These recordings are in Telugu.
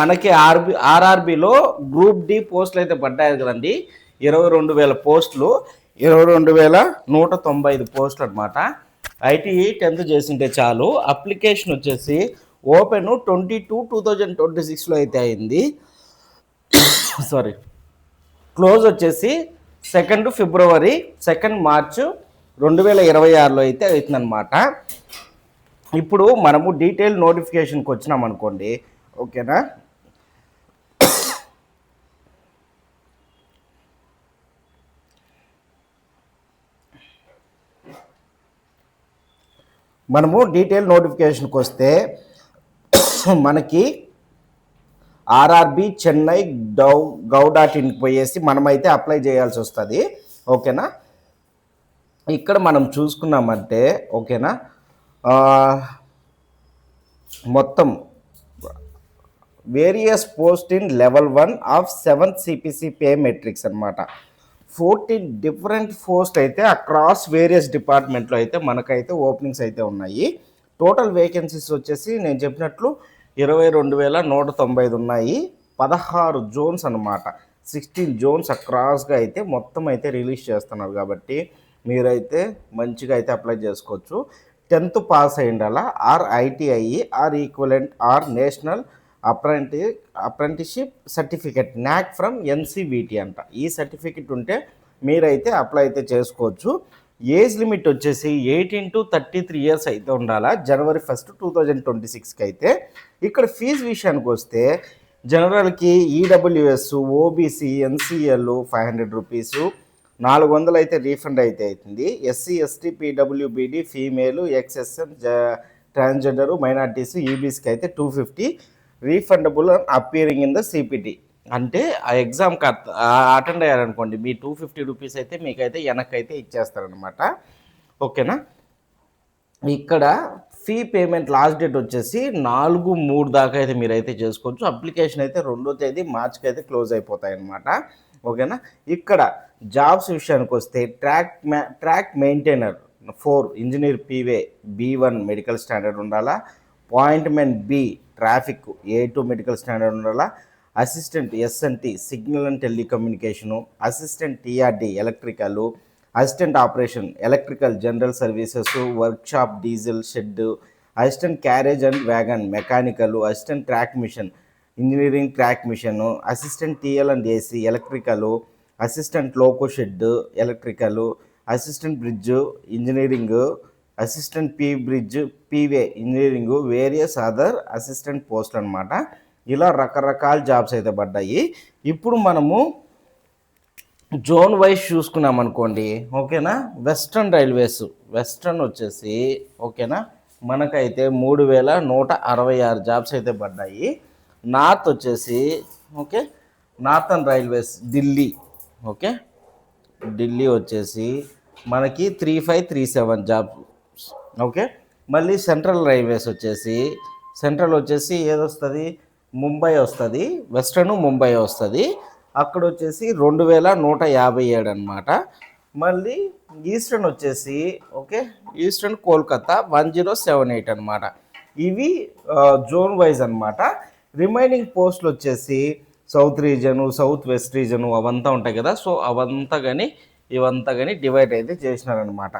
మనకి ఆర్బి ఆర్ఆర్బిలో గ్రూప్ డి పోస్టులు అయితే పడ్డాయి కదండి. ఇరవై రెండు వేల పోస్టులు. ఇరవై రెండు వేల నూట తొంభై ఐదు పోస్టులు అనమాట ఐటీఈ టెన్త్ చేసింటే చాలు. అప్లికేషన్ వచ్చేసి open twenty two two thousand twenty సిక్స్లో అయితే అయింది. సారీ. క్లోజ్ వచ్చేసి సెకండ్ ఫిబ్రవరి సెకండ్ మార్చ్ రెండు వేల ఇరవై ఆరులో అయితే అవుతుందన్నమాట ఇప్పుడు మనము డీటెయిల్ నోటిఫికేషన్కి వచ్చినాం అనుకోండి ఓకేనా? మనము డీటెయిల్ నోటిఫికేషన్కి వస్తే మనకి RRB Chennai dot gov dot ఇన్కి పోయేసి మనమైతే అప్లై చేయాల్సి వస్తుంది. ఓకేనా? ఇక్కడ మనం చూసుకున్నామంటే ఓకేనా? మొత్తం various post in level one of seven CPC pay matrix అనమాట ఫోర్టీన్ డిఫరెంట్ పోస్ట్ అయితే అక్రాస్ వేరియస్ డిపార్ట్మెంట్లో అయితే మనకైతే ఓపెనింగ్స్ అయితే ఉన్నాయి. టోటల్ వేకెన్సీస్ వచ్చేసి నేను చెప్పినట్లు ఇరవై రెండు వేల నూట తొంభై ఐదు ఉన్నాయి. పదహారు జోన్స్ అనమాట సిక్స్టీన్ జోన్స్ అక్రాస్గా అయితే మొత్తం అయితే రిలీజ్ చేస్తున్నారు కాబట్టి మీరైతే మంచిగా అయితే అప్లై చేసుకోవచ్చు. Tenth pass అయ్యిండాలా? Or ITI or equivalent or national apprentice apprenticeship certificate NAC from NCVT అంట. ఈ సర్టిఫికెట్ ఉంటే మీరైతే అప్లై అయితే చేసుకోవచ్చు. ఏజ్ లిమిట్ వచ్చేసి eighteen to thirty three years అయితే ఉండాలా? January first two thousand twenty సిక్స్కి అయితే. ఇక్కడ ఫీజు విషయానికి వస్తే జనరల్కి EWS OBC NCL five hundred rupees నాలుగు వందలు అయితే రీఫండ్ అయితే అవుతుంది. ఎస్సీ ఎస్టీ పీడబ్ల్యూబీడీ ఫీమేల్ ఎక్స్ఎస్ఎన్ ట్రాన్స్జెండరు మైనార్టీస్ ఈబీసీకి అయితే two fifty. Refundable appearing in the CPT అంటే ఆ ఎగ్జామ్కి అటెండ్ అయ్యారనుకోండి మీ టూ ఫిఫ్టీ రూపీస్ అయితే మీకైతే వెనక్కి అయితే ఇచ్చేస్తారనమాట ఓకేనా? ఇక్కడ ఫీ పేమెంట్ లాస్ట్ డేట్ వచ్చేసి నాలుగు మూడు దాకా అయితే మీరైతే చేసుకోవచ్చు. అప్లికేషన్ అయితే రెండో తేదీ మార్చ్కి అయితే క్లోజ్ అయిపోతాయి అనమాట ఓకేనా? ఇక్కడ జాబ్స్ విషయానికి వస్తే ట్రాక్ మ్యా track maintainer four engineer P way B one medical standard ఉండాలా? Pointsman B traffic A two medical standard ఉండాలా? Assistant S and T signal and telecommunication assistant TRD electrical assistant operation electrical general services workshop diesel shed assistant carriage and wagon mechanical assistant track machine engineering track machine assistant TL and AC electrical assistant loco shed electrical assistant bridge engineering assistant P bridge P way engineering various other assistant post అనమాట ఇలా రకరకాల జాబ్స్ అయితే పడ్డాయి. ఇప్పుడు మనము జోన్ వైజ్ చూసుకున్నాం అనుకోండి ఓకేనా? వెస్ట్రన్ రైల్వేస్ వెస్ట్రన్ వచ్చేసి ఓకేనా? మనకైతే మూడు వేల నూట అరవై ఆరు జాబ్స్ అయితే పడ్డాయి. నార్త్ వచ్చేసి okay? Northern railways Delhi okay? Delhi వచ్చేసి మనకి three five three seven job okay? మళ్ళీ సెంట్రల్ రైల్వేస్ వచ్చేసి సెంట్రల్ వచ్చేసి ఏదొస్తుంది? ముంబై వస్తుంది వెస్ట్రన్ ముంబై వస్తుంది. అక్కడ వచ్చేసి రెండు వేల నూట యాభై ఏడు అనమాట మళ్ళీ ఈస్టర్న్ వచ్చేసి okay? Eastern Kolkata one zero seven eight అనమాట ఇవి జోన్ వైజ్ అనమాట రిమైనింగ్ పోస్టులు వచ్చేసి south region south west region అవంతా ఉంటాయి కదా సో అవంతా కానీ ఇవంతా కానీ డివైడ్ అయితే చేసినారనమాట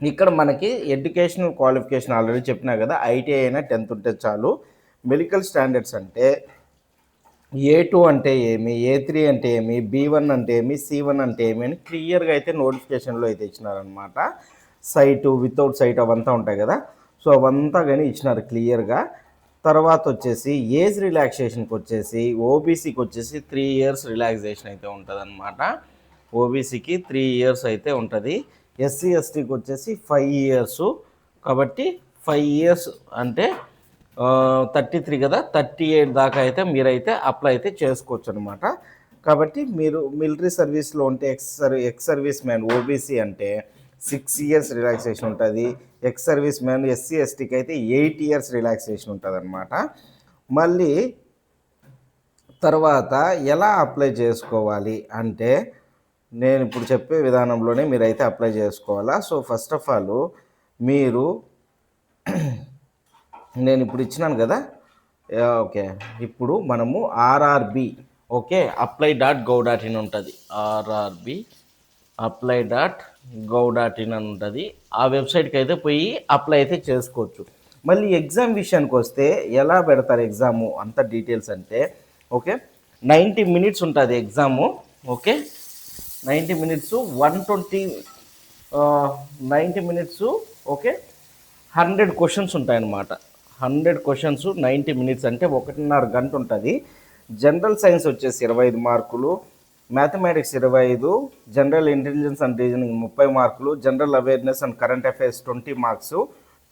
ఇక్కడ మనకి ఎడ్యుకేషనల్ క్వాలిఫికేషన్ ఆల్రెడీ చెప్పినా కదా ఐటీఐ అయినా టెన్త్ ఉంటే చాలు. మెడికల్ స్టాండర్డ్స్ అంటే ఏ టూ అంటే ఏమి ఏ త్రీ అంటే ఏమి బీ వన్ అంటే ఏమి సి వన్ అంటే ఏమి అని క్లియర్గా అయితే నోటిఫికేషన్లో అయితే ఇచ్చినారనమాట సైటు వితౌట్ సైట్ అవంతా ఉంటాయి కదా సో అవంతా కానీ ఇచ్చినారు క్లియర్గా. తర్వాత వచ్చేసి ఏజ్ రిలాక్సేషన్కి వచ్చేసి ఓబీసీకి వచ్చేసి త్రీ ఇయర్స్ రిలాక్సేషన్ అయితే ఉంటుంది అనమాట ఓబీసీకి త్రీ ఇయర్స్ అయితే ఉంటుంది. ఎస్సీ ఎస్టీకి వచ్చేసి ఫైవ్ ఇయర్స్ కాబట్టి ఫైవ్ ఇయర్స్ అంటే థర్టీ త్రీ కదా థర్టీ ఎయిట్ దాకా అయితే మీరైతే అప్లై అయితే చేసుకోవచ్చు అనమాట కాబట్టి మీరు మిలిటరీ సర్వీస్లో ఉంటే ex సర్వీ ex serviceman OBC అంటే సిక్స్ ఇయర్స్ రిలాక్సేషన్ ఉంటుంది. ఎక్స్ సర్వీస్ మ్యాన్ ఎస్సీ ఎస్టీకి అయితే ఎయిట్ ఇయర్స్ రిలాక్సేషన్ ఉంటుంది అనమాట మళ్ళీ తర్వాత ఎలా అప్లై చేసుకోవాలి అంటే నేను ఇప్పుడు చెప్పే విధానంలోనే మీరైతే అప్లై చేసుకోవాలా? సో ఫస్ట్ ఆఫ్ ఆల్ మీరు నేను ఇప్పుడు ఇచ్చినాను కదా? ఓకే. ఇప్పుడు మనము RRB okay? Apply dot gov dot in ఉంటుంది. RRB apply dot gov dot in అని ఉంటుంది. ఆ వెబ్సైట్కి అయితే పోయి అప్లై అయితే చేసుకోవచ్చు. మళ్ళీ ఎగ్జామ్ విషయానికి వస్తే ఎలా పెడతారు ఎగ్జాము? అంత డీటెయిల్స్ అంటే ఓకే? నైంటీ మినిట్స్ ఉంటుంది exam okay? Ninety minutes one twenty ninety minutes okay? Hundred questions ఉంటాయన్నమాట. హండ్రెడ్ క్వశ్చన్స్ నైంటీ మినిట్స్ అంటే ఒకటిన్నర గంట ఉంటుంది. జనరల్ సైన్స్ వచ్చేసి ఇరవై ఐదు మార్కులు మ్యాథమెటిక్స్ ఇరవై ఐదు జనరల్ ఇంటెలిజెన్స్ అండ్ రీజనింగ్ ముప్పై మార్కులు general awareness and current affairs twenty marks.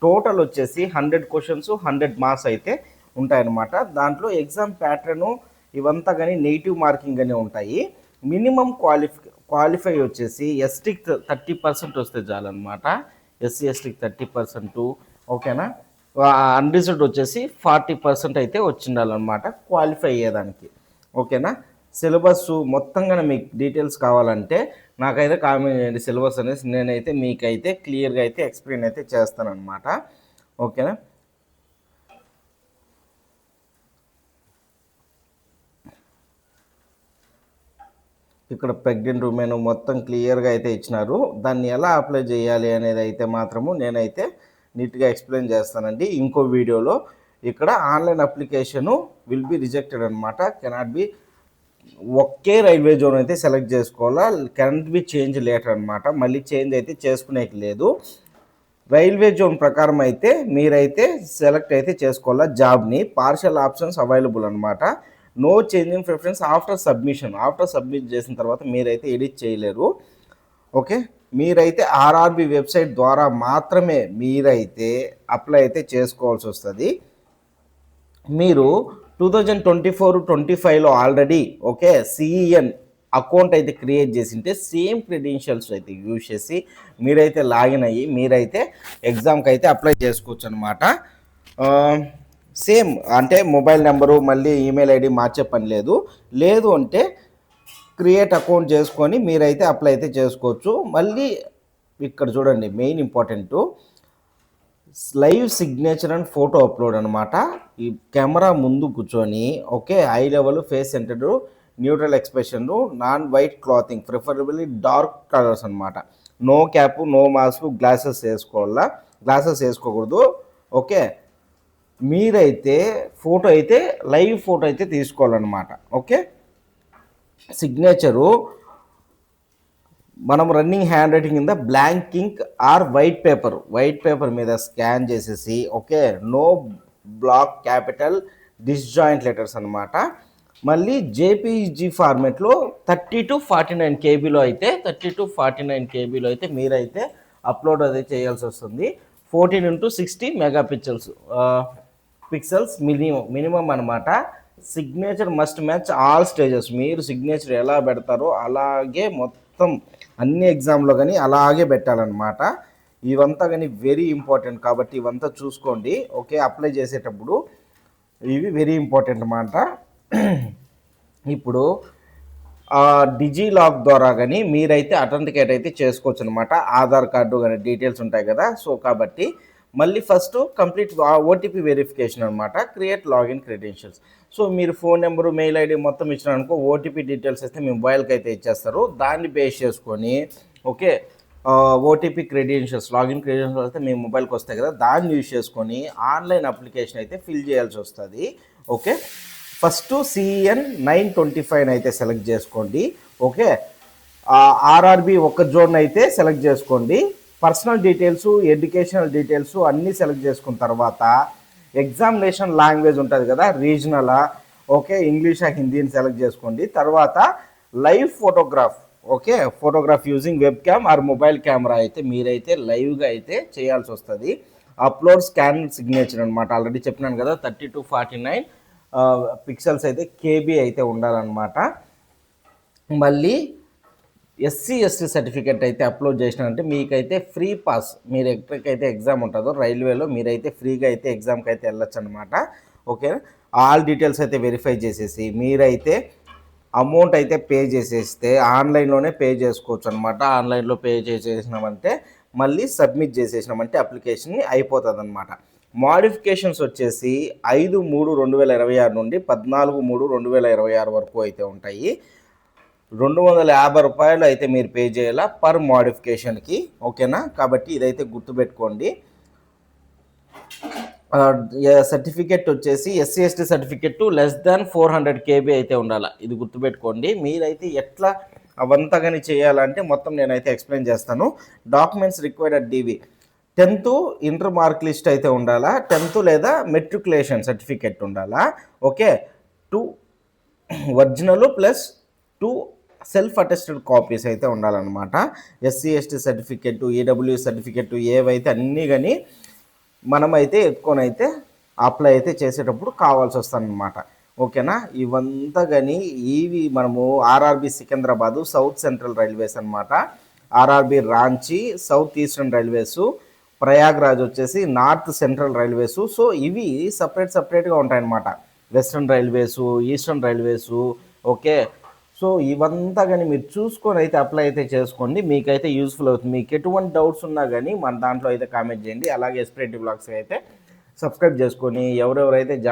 Total వచ్చేసి హండ్రెడ్ క్వశ్చన్స్ హండ్రెడ్ మార్క్స్ అయితే ఉంటాయన్నమాట. దాంట్లో ఎగ్జామ్ ప్యాటర్ను ఇవంతా కానీ నెగిటివ్ మార్కింగ్ అని ఉంటాయి. మినిమం క్వాలిఫై క్వాలిఫై వచ్చేసి ఎస్టీకి థర్టీ పర్సెంట్ వస్తే చాలన్నమాట. ఎస్సీ ఎస్టీకి థర్టీ పర్సెంట్. ఓకేనా? అన్రిజర్వ్డ్ వచ్చేసి ఫార్టీ పర్సెంట్ అయితే వచ్చిండాలన్నమాట క్వాలిఫై అయ్యేదానికి. ఓకేనా? సిలబస్ మొత్తంగా మీకు డీటెయిల్స్ కావాలంటే నాకైతే కామెంట్ చేయండి సిలబస్ అనేసి నేనైతే మీకైతే క్లియర్గా అయితే ఎక్స్ప్లెయిన్ అయితే చేస్తానన్నమాట. ఓకేనా? ఇక్కడ ప్రెగ్నెంట్ ఉమెన్ మొత్తం క్లియర్గా అయితే ఇచ్చినారు. దాన్ని ఎలా అప్లై చేయాలి అనేది అయితే మాత్రము నేనైతే నీట్గా ఎక్స్ప్లెయిన్ చేస్తానండి. ఇంకో వీడియోలో ఇక్కడ online application will be rejected అనమాట కెనాట్ బి ఒకే రైల్వే జోన్ అయితే సెలెక్ట్ చేసుకోవాలా? కెనాట్ బి చేంజ్ లేటర్ అనమాట మళ్ళీ చేంజ్ అయితే చేసుకునేకి లేదు. రైల్వే జోన్ ప్రకారం అయితే మీరైతే సెలెక్ట్ అయితే చేసుకోవాలా జాబ్ని. పార్షల్ ఆప్షన్స్ అవైలబుల్ అనమాట no changing preference after submission after submit చేసిన తర్వాత మీరైతే ఎడిట్ చేయలేరు. ఓకే మీరైతే ఆర్ఆర్బి వెబ్సైట్ ద్వారా మాత్రమే మీరైతే అప్లై అయితే చేసుకోవాల్సి వస్తుంది. మీరు two thousand twenty four twenty ఫైవ్లో ఆల్రెడీ ఓకే సిఈఎన్ అకౌంట్ అయితే క్రియేట్ చేసింటే సేమ్ క్రెడెన్షియల్స్ అయితే యూజ్ చేసి మీరైతే లాగిన్ అయ్యి మీరైతే ఎగ్జామ్కి అయితే అప్లై చేసుకోవచ్చు అనమాట um, సేమ్ అంటే మొబైల్ నెంబరు మళ్ళీ ఈమెయిల్ ఐడి మార్చే పని లేదు. లేదు అంటే క్రియేట్ అకౌంట్ చేసుకొని మీరైతే అప్లై అయితే చేసుకోవచ్చు. మళ్ళీ ఇక్కడ చూడండి main important. Live signature and photo upload అనమాట ఈ కెమెరా ముందు కూర్చొని okay high level face centred neutral expression non white clothing preferably dark colours అనమాట no cap no mask glasses వేసుకోవాలా? గ్లాసెస్ వేసుకోకూడదు. ఓకే మీరైతే ఫోటో అయితే లైవ్ ఫోటో అయితే తీసుకోవాలన్నమాట. ఓకే? సిగ్నేచరు. మనం రన్నింగ్ హ్యాండ్ రైటింగ్ కింద blank ink or white paper. White paper మీద స్కాన్ చేసేసి okay? No block capital disjoint letters అనమాట మళ్ళీ జేపీజీ ఫార్మెట్లో థర్టీ టు ఫార్టీ నైన్ కేబీలో అయితే థర్టీ టు ఫార్టీ నైన్ కేబీలో అయితే మీరైతే అప్లోడ్ అది చేయాల్సి వస్తుంది. Fourteen into sixty mega pixels pixels minimum minimum అనమాట signature must match all stages మీరు సిగ్నేచర్ ఎలా పెడతారో అలాగే మొత్తం అన్ని ఎగ్జామ్లో కానీ అలాగే పెట్టాలన్నమాట. ఇవంతా కానీ వెరీ ఇంపార్టెంట్ కాబట్టి ఇవంతా చూసుకోండి. ఓకే అప్లై చేసేటప్పుడు ఇవి వెరీ ఇంపార్టెంట్ అన్నమాట. ఇప్పుడు డిజీ లాక్ ద్వారా కానీ మీరైతే అథెంటికేట్ అయితే చేసుకోవచ్చు అనమాట ఆధార్ కార్డు కానీ డీటెయిల్స్ ఉంటాయి కదా. సో కాబట్టి మళ్ళీ ఫస్ట్ కంప్లీట్ ఓటీపీ వెరిఫికేషన్ అనమాట క్రియేట్ లాగిన్ క్రెడెన్షియల్స్ సో మీరు ఫోన్ నెంబరు మెయిల్ ఐడి మొత్తం ఇచ్చినారనుకో ఓటీపీ డీటెయిల్స్ అయితే మీ మొబైల్కి అయితే ఇచ్చేస్తారు. దాన్ని బేస్ చేసుకొని okay OTP credentials login credentials అయితే మీ మొబైల్కి వస్తాయి కదా దాన్ని యూజ్ చేసుకొని ఆన్లైన్ అప్లికేషన్ అయితే ఫిల్ చేయాల్సి వస్తుంది. Okay first CEN nine twenty five అయితే సెలెక్ట్ చేసుకోండి. ఓకే ఆర్ఆర్బి ఒక జోన్ అయితే సెలెక్ట్ చేసుకోండి. పర్సనల్ డీటెయిల్స్ ఎడ్యుకేషనల్ డీటెయిల్స్ అన్నీ సెలెక్ట్ చేసుకున్న తర్వాత ఎగ్జామినేషన్ లాంగ్వేజ్ ఉంటుంది కదా రీజనలా ఓకే ఇంగ్లీషా హిందీని సెలెక్ట్ చేసుకోండి. తర్వాత live photograph okay photograph using webcam or mobile camera అయితే మీరైతే లైవ్గా అయితే చేయాల్సి వస్తుంది. అప్లోడ్ స్కాన్ సిగ్నేచర్ అనమాట ఆల్రెడీ చెప్పినాను కదా thirty two forty nine pixels అయితే కేబీ అయితే ఉండాలన్నమాట. మళ్ళీ ఎస్సీ ఎస్టీ సర్టిఫికేట్ అయితే అప్లోడ్ చేసినారంటే మీకైతే ఫ్రీ పాస్ మీరు ఎక్కడికైతే ఎగ్జామ్ ఉంటుందో రైల్వేలో మీరైతే ఫ్రీగా అయితే ఎగ్జామ్కి అయితే వెళ్ళొచ్చు అనమాట ఓకే? ఆల్ డీటెయిల్స్ అయితే వెరిఫై చేసేసి మీరైతే అమౌంట్ అయితే పే చేసేస్తే ఆన్లైన్లోనే పే చేసుకోవచ్చు అనమాట ఆన్లైన్లో పే చేసేసినామంటే మళ్ళీ సబ్మిట్ చేసేసినామంటే అప్లికేషన్ని అయిపోతుంది అనమాట మాడిఫికేషన్స్ వచ్చేసి ఐదు మూడు రెండు వేల ఇరవై ఆరు నుండి పద్నాలుగు మూడు రెండు వేల ఇరవై ఆరు వరకు అయితే ఉంటాయి. రెండు వందల యాభై రూపాయలు అయితే మీరు పే చేయాలా పర్ మోడిఫికేషన్కి ఓకేనా? కాబట్టి ఇదైతే గుర్తుపెట్టుకోండి. సర్టిఫికెట్ వచ్చేసి SC ST certificate less than four hundred KB అయితే ఉండాలి. ఇది గుర్తుపెట్టుకోండి. మీరైతే ఎట్లా అవంతా చేయాలంటే మొత్తం నేనైతే ఎక్స్ప్లెయిన్ చేస్తాను. Documents required DV tenth inter mark list అయితే ఉండాలా. టెన్త్ లేదా మెట్రికులేషన్ సర్టిఫికెట్ ఉండాలా. Okay? Two original plus two self attested copies అయితే ఉండాలన్నమాట. SC ST certificate EW certificate ఏవైతే అన్నీ కానీ మనమైతే ఎక్కువనైతే అప్లై అయితే చేసేటప్పుడు కావాల్సి వస్తుందన్నమాట. ఓకేనా? ఇవంతా కానీ ఇవి మనము RRB Secunderabad south central railways అనమాట RRB Ranchi south eastern railways Prayagraj వచ్చేసి నార్త్ సెంట్రల్ రైల్వేసు సో ఇవి సపరేట్ సపరేట్గా ఉంటాయన్నమాట. Western railways eastern railways okay? So ఇవంతా కానీ మీరు చూసుకొని అయితే అప్లై అయితే చేసుకోండి. మీకైతే యూస్ఫుల్ అవుతుంది. మీకు ఎటువంటి డౌట్స్ ఉన్నా కానీ మన దాంట్లో అయితే కామెంట్ చేయండి. అలాగే ఎస్ప్రెడ్ బ్లాగ్స్ అయితే సబ్స్క్రైబ్ చేసుకొని ఎవరెవరైతే జాబ్